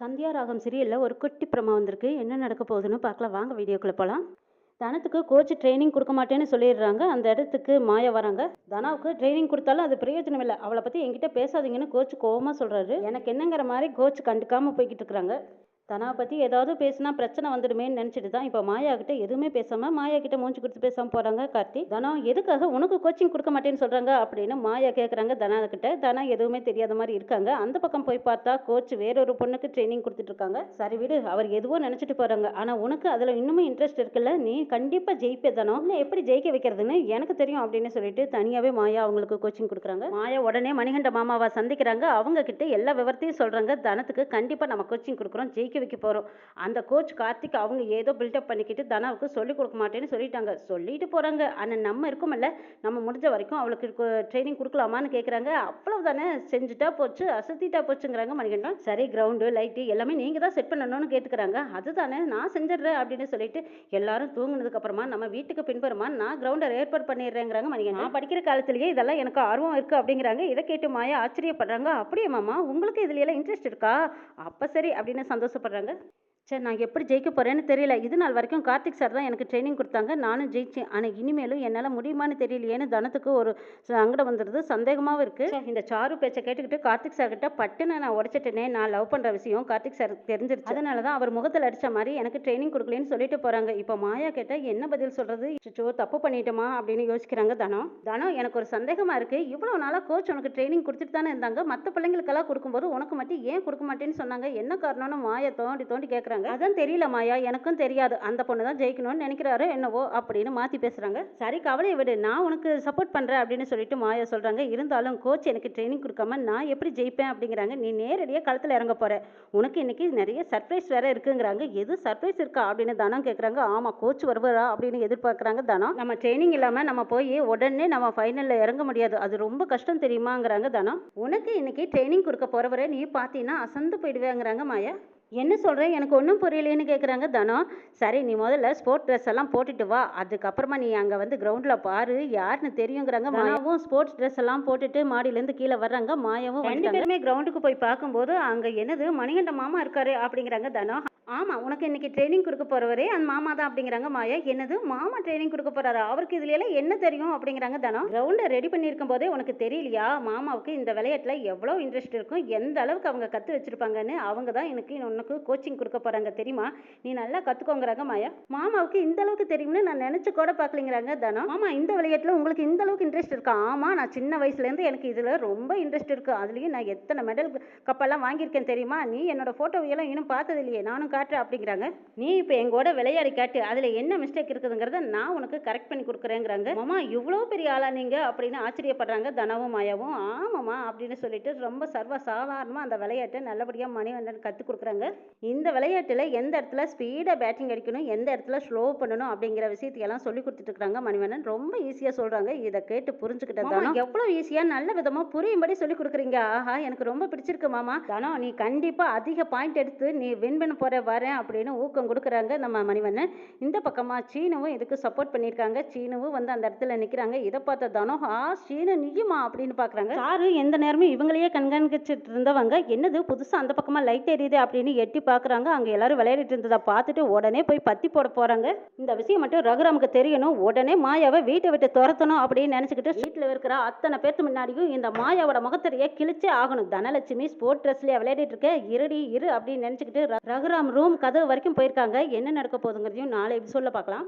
சந்தியா ராகம் சீரியலில் ஒரு குட்டி பிரமா வந்திருக்கு. என்ன நடக்க போகுதுன்னு பார்க்கலாம். வாங்க வீடியோக்குள்ளே போகலாம் தனத்துக்கு கோச் ட்ரைனிங் கொடுக்க மாட்டேன்னு சொல்லிடுறாங்க. அந்த இடத்துக்கு மாயா வராங்க. தனாவுக்கு ட்ரைனிங் கொடுத்தாலும் அது பிரயோஜனம் இல்லை. அவளை பற்றி என்கிட்ட பேசாதீங்கன்னு கோச் கோவமாக சொல்கிறாரு எனக்கு என்னங்கிற மாதிரி கோச் கண்டுக்காமல் போய்கிட்டு இருக்கிறாங்க. தனா பற்றி ஏதாவது பேசினா பிரச்சனை வந்துடுமேன்னு நினச்சிட்டு தான் இப்போ மாயா கிட்ட எதுவுமே பேசாமல் மாயா கிட்ட மூஞ்சி கொடுத்து பேசாமல் போகிறாங்க கார்த்தி தனா எதுக்காக உனக்கு கோச்சிங் கொடுக்க மாட்டேன்னு சொல்கிறாங்க அப்படின்னு மாயா கேட்குறாங்க தனா கிட்ட தனா எதுவுமே தெரியாத மாதிரி இருக்காங்க. அந்த பக்கம் போய் பார்த்தா கோச் வேறொரு பொண்ணுக்கு ட்ரைனிங் கொடுத்துட்டு இருக்காங்க. சரி விடு அவர் எதுவோ நினச்சிட்டு போகிறாங்க ஆனால் உனக்கு அதில் இன்னுமே இன்ட்ரெஸ்ட் இருக்குல்ல? நீ கண்டிப்பாக ஜெயிப்பே தானோ. இல்லை எப்படி ஜெயிக்க வைக்கிறதுன்னு எனக்கு தெரியும் அப்படின்னு சொல்லிட்டு தனியாகவே மாயா அவங்களுக்கு கோச்சிங் கொடுக்குறாங்க. மாயா உடனே மணிகண்ட மாமாவை சந்திக்கிறாங்க. அவங்க கிட்ட எல்லா விவரத்தையும் சொல்கிறாங்க தனத்துக்கு கண்டிப்பாக நம்ம கோச்சிங் கொடுக்குறோம். ஜெயிக்க வைக்க போகிறோம் அந்த கோச் கார்த்திக் அவங்க ஏதோ பில்டப் பண்ணிக்கிட்டு தனாவுக்கு சொல்லிக் கொடுக்க மாட்டேன்னு சொல்லிட்டாங்க. சொல்லிட்டு போகிறாங்க ஆனால் நம்ம இருக்கோம்ல நம்ம முடிஞ்ச வரைக்கும் அவளுக்கு ட்ரைனிங் கொடுக்கலாமான்னு கேட்குறாங்க அவ்வளவுதானே. செஞ்சுட்டா போச்சு அசத்திட்டா போச்சுங்கிறாங்க மணிகண்டன். சரி கிரவுண்டு லைட்டு எல்லாமே நீங்கள் தான் செட் பண்ணணும்னு கேட்டுக்கிறாங்க. அதுதானே நான் செஞ்சிடுறேன் அப்படின்னு சொல்லிட்டு எல்லாரும் தூங்குனதுக்கு அப்புறமா நம்ம வீட்டுக்கு பின்புறமா நான் கிரவுண்டை ஏற்பாடு பண்ணிடுறேங்கிறாங்க மணிகண்டன். நான் படிக்கிற காலத்திலேயே இதெல்லாம் எனக்கு ஆர்வம் இருக்குது அப்படிங்கிறாங்க. இதை கேட்டு மாயா ஆச்சரியப்படுறாங்க. அப்படியே மாமா? உங்களுக்கு இதுல எல்லாம் இன்ட்ரெஸ்ட் இருக்கா? அப்போ சரி அப்படின்னு சந்தோஷப்படுறாங்க ஆசைப்பட்றாங்க சரி நான் எப்படி ஜெயிக்க போகிறேன்னு தெரியல. இது நாள் வரைக்கும் கார்த்திக் சார் தான் எனக்கு ட்ரைனிங் கொடுத்தாங்க. நானும் ஜெயிச்சேன். ஆனால் இனிமேலும் என்னால் முடியுமான்னு தெரியலையேன்னு தனத்துக்கு ஒரு சங்கடம் வந்துடுது சந்தேகமாகவும் இருக்குது இந்த சாரு பேச்சை கேட்டுக்கிட்டு கார்த்திக் சார் கிட்ட பட்டுன்னு நான் உடச்சிட்டேனே நான் லவ் பண்ணுற விஷயம் கார்த்திக் சார் தெரிஞ்சிருச்சு. அதனால தான் அவர் முகத்தில் அடித்த மாதிரி எனக்கு ட்ரைனிங் கொடுக்கலன்னு சொல்லிட்டு போகிறாங்க இப்போ மாயா கேட்டால் என்ன பதில் சொல்கிறது சுச்சோ தப்பு பண்ணிட்டோமா? அப்படின்னு யோசிக்கிறாங்க தனம் தனம் எனக்கு ஒரு சந்தேகமாக இருக்குது இவ்வளோ நாளாக கோச் உனக்கு ட்ரைனிங் கொடுத்துட்டு தானே இருந்தாங்க. மற்ற பிள்ளைங்களுக்கெல்லாம் கொடுக்கும்போது உனக்கு மட்டும் ஏன் கொடுக்க மாட்டேன்னு சொன்னாங்க? என்ன காரணம்னு மாயா தோண்டி தோண்டி கேட்குறாங்க அதான் தெரியல மாயா எனக்கும் தெரியாது. அந்த பொண்ணு தான் ஜெயிக்கணும்னு நினைக்கிறாரு என்னவோ அப்படின்னு மாற்றி பேசுகிறாங்க சரி கவலையை விடு. நான் உனக்கு சப்போர்ட் பண்ணுறேன் அப்படின்னு சொல்லிட்டு மாயா சொல்கிறாங்க இருந்தாலும் கோச் எனக்கு ட்ரைனிங் கொடுக்காம நான் எப்படி ஜெயிப்பேன் அப்படிங்கிறாங்க. நீ நேரடியாக களத்தில் இறங்க போகிற உனக்கு இன்றைக்கி நிறைய சர்ப்ரைஸ் வேறு இருக்குங்கிறாங்க. எது சர்ப்ரைஸ் இருக்கா அப்படின்னு தனம் கேட்குறாங்க ஆமாம் கோச் வருவாரா அப்படின்னு எதிர்பார்க்குறாங்க தனம். நம்ம ட்ரைனிங் இல்லாமல் நம்ம போய் உடனே நம்ம ஃபைனலில் இறங்க முடியாது. அது ரொம்ப கஷ்டம் தெரியுமாங்கிறாங்க தனம். உனக்கு இன்னைக்கு ட்ரைனிங் கொடுக்க போகிறவரை நீ பார்த்தீங்கன்னா அசந்து போயிடுவேங்கிறாங்க மாயா. என்ன சொல்கிறேன் எனக்கு ஒன்றும் புரியலையேன்னு கேட்குறாங்க தனம் சரி நீ முதல்ல ஸ்போர்ட் ட்ரெஸ் எல்லாம் போட்டுட்டு வா. அதுக்கப்புறமா நீ அங்கே வந்து கிரவுண்டில் பாரு. யாருன்னு தெரியுங்கிறாங்க. மாயாவும் ஸ்போர்ட்ஸ் ட்ரெஸ் எல்லாம் போட்டுட்டு மாடியிலேருந்து கீழே வர்றாங்க. மாயாவும் ரெண்டு பேருமே கிரவுண்டுக்கு போய் பார்க்கும்போது அங்கே என்னது? மணிகண்ட மாமா இருக்காரு அப்படிங்கிறாங்க தனம் ஆமாம் உனக்கு இன்னைக்கு ட்ரைனிங் கொடுக்க போகிறவரே அந்த மாமா தான் அப்படிங்கிறாங்க மாயா. என்னது? மாமா ட்ரைனிங் கொடுக்க போறாரு? அவருக்கு இதுல எல்லாம் என்ன தெரியும் அப்படிங்கிறாங்க தனம் கிரவுண்டை ரெடி பண்ணியிருக்கும் போதே உனக்கு தெரியலையா? மாமாவுக்கு இந்த விளையாட்டில் எவ்வளோ இன்ட்ரெஸ்ட் இருக்கும்? எந்த அளவுக்கு அவங்க கற்று வச்சிருப்பாங்கன்னு அவங்க தான் எனக்கு உனக்கு கோச்சிங் கொடுக்க போகிறாங்க தெரியுமா? நீ நல்லா கற்றுக்கோங்கிறாங்க மாயா. மாமாவுக்கு இந்த அளவுக்கு தெரியும்னு நான் நினச்சி கூட பார்க்கலிங்கிறாங்க தனம். ஆமாம் இந்த விளையாட்டில் உங்களுக்கு இந்த அளவுக்கு இன்ட்ரெஸ்ட் இருக்கா? ஆமாம் நான் சின்ன வயசுலேருந்து எனக்கு இதில் ரொம்ப இன்ட்ரெஸ்ட் இருக்குது அதுலேயும் நான் எத்தனை மெடல் கப்பெல்லாம் வாங்கியிருக்கேன் தெரியுமா? நீ என்னோட ஃபோட்டோவையெல்லாம் இன்னும் பார்த்தது இல்லையே நானும் காட்டுறேன் அப்படிங்கிறாங்க. நீ இப்போ எங்கூட விளையாடி காட்டு. அதில் என்ன மிஸ்டேக் இருக்குதுங்கிறத நான் உனக்கு கரெக்ட் பண்ணி கொடுக்குறேங்கிறாங்க. மாமா இவ்வளோ பெரிய ஆளா நீங்கள் அப்படின்னு ஆச்சரியப்படுறாங்க தனவும் மாயாவும். ஆமாம்மா அப்படின்னு சொல்லிட்டு ரொம்ப சர்வ சாதாரணமாக அந்த விளையாட்டை நல்லபடியாக மணிவண்ணன் கற்றுக் கொடுக்குறாங்க. இந்த விளையாட்டில் எந்த இடத்துல ஸ்பீடாக பேட்டிங் அடிக்கணும் எந்த இடத்துல ஸ்லோ பண்ணணும் அப்படிங்கிற விஷயத்தையெல்லாம் சொல்லி கொடுத்துட்டு இருக்காங்க மணிவண்ணன். ரொம்ப ஈஸியாக சொல்கிறாங்க இதை கேட்டு புரிஞ்சுக்கிட்டதானோ எவ்வளோ ஈஸியாக நல்ல விதமாக புரியும்படி சொல்லி கொடுக்குறீங்க? ஆஹா எனக்கு ரொம்ப பிடிச்சிருக்கு மாமா. தானோ நீ கண்டிப்பாக அதிக பாயிண்ட் எடுத்து நீ வின் பண்ண போகிற வரேன் அப்படின்னு ஊக்கம் கொடுக்குறாங்க நம்ம மணிவண்ணன். இந்த பக்கமாக சீனுவும் இதுக்கு சப்போர்ட் பண்ணியிருக்காங்க. சீனுவும் வந்து அந்த இடத்துல நிற்கிறாங்க இதை பார்த்த தானோ ஆ சீனு நீயுமா? அப்படின்னு பார்க்குறாங்க. சாரு எந்த நேரமும் இவங்களையே கண்காணிச்சிட்டு இருந்தவங்க என்னது புதுசாக அந்த பக்கமாக லைட் எரியுது அப்படின்னு எட்டி பார்க்குறாங்க அங்கே எல்லாரும் விளையாடிட்டு இருந்ததை பார்த்துட்டு உடனே போய் பத்தி போட போகிறாங்க இந்த விஷயம் மட்டும் ரகுராமுக்கு தெரியணும். உடனே மாயாவை வீட்டை விட்டு துரத்தணும் அப்படின்னு நினச்சிக்கிட்டு வீட்டில் இருக்கிற அத்தனை பேர்த்து முன்னாடியும் இந்த மாயாவோட முகத்தறியை கிழிச்சே ஆகணும். தனலட்சுமி ஸ்போர்ட் ட்ரெஸ்லேயே விளையாடிட்டு இருக்க. இருடி இரு அப்படின்னு நினச்சிக்கிட்டு ரகுராம் ரூம் கதவு வரைக்கும் போயிருக்காங்க. என்ன நடக்க போகுதுங்கிறதையும் நாளை சொல்ல பார்க்கலாம்.